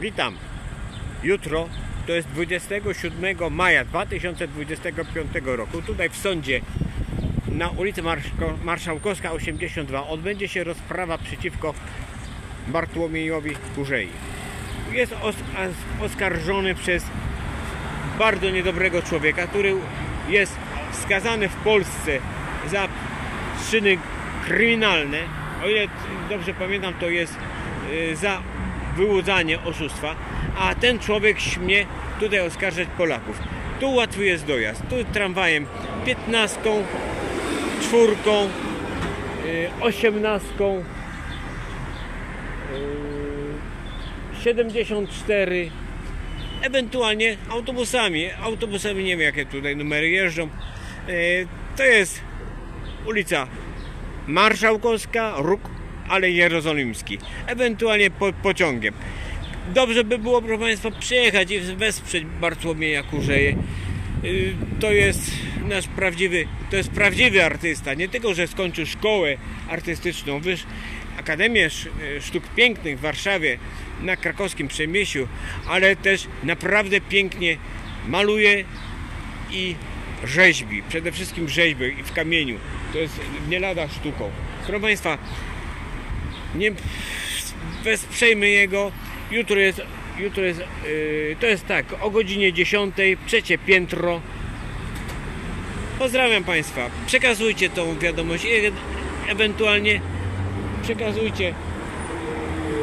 Witam. Jutro to jest 27 maja 2025 roku. Tutaj w sądzie na ulicy Marszałkowska 82 odbędzie się rozprawa przeciwko Bartłomiejowi Kurzei. Jest oskarżony przez bardzo niedobrego człowieka, który jest skazany w Polsce za czyny kryminalne. O ile dobrze pamiętam, to jest y, za wyłudzanie oszustwa, a ten człowiek śmie tutaj oskarżać Polaków. Tu łatwy jest dojazd. Tu tramwajem 15, czwórką, y, 18, y, 74, ewentualnie autobusami. Autobusami nie wiem jakie tutaj numery jeżdżą. Y, To jest ulica Marszałkowska, Róg, ale Jerozolimski. Ewentualnie po, pociągiem. Dobrze by było, proszę Państwa, przyjechać i wesprzeć Bartłomieja Kurzeje. Y, To jest nasz prawdziwy, to jest prawdziwy artysta. Nie tylko, że skończył szkołę artystyczną, wyż Akademię y, Sztuk Pięknych w Warszawie na krakowskim Przemyślu, ale też naprawdę pięknie maluje i rzeźbi. Przede wszystkim rzeźby w kamieniu. To jest nie lada sztuką. Proszę Państwa, nie wesprzyjmy jego. Jutro jest, jutro jest yy, to jest tak, o godzinie 10, trzecie piętro. Pozdrawiam Państwa. Przekazujcie tą wiadomość. e- Ewentualnie przekazujcie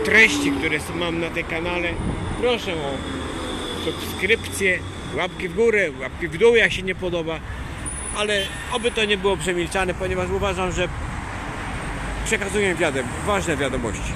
treści, które mam na tej kanale. Proszę o subskrypcję, łapki w górę, łapki w dół, jak się nie podoba. Ale oby to nie było przemilczane, ponieważ uważam, że przekazuję wiadom, ważne wiadomości.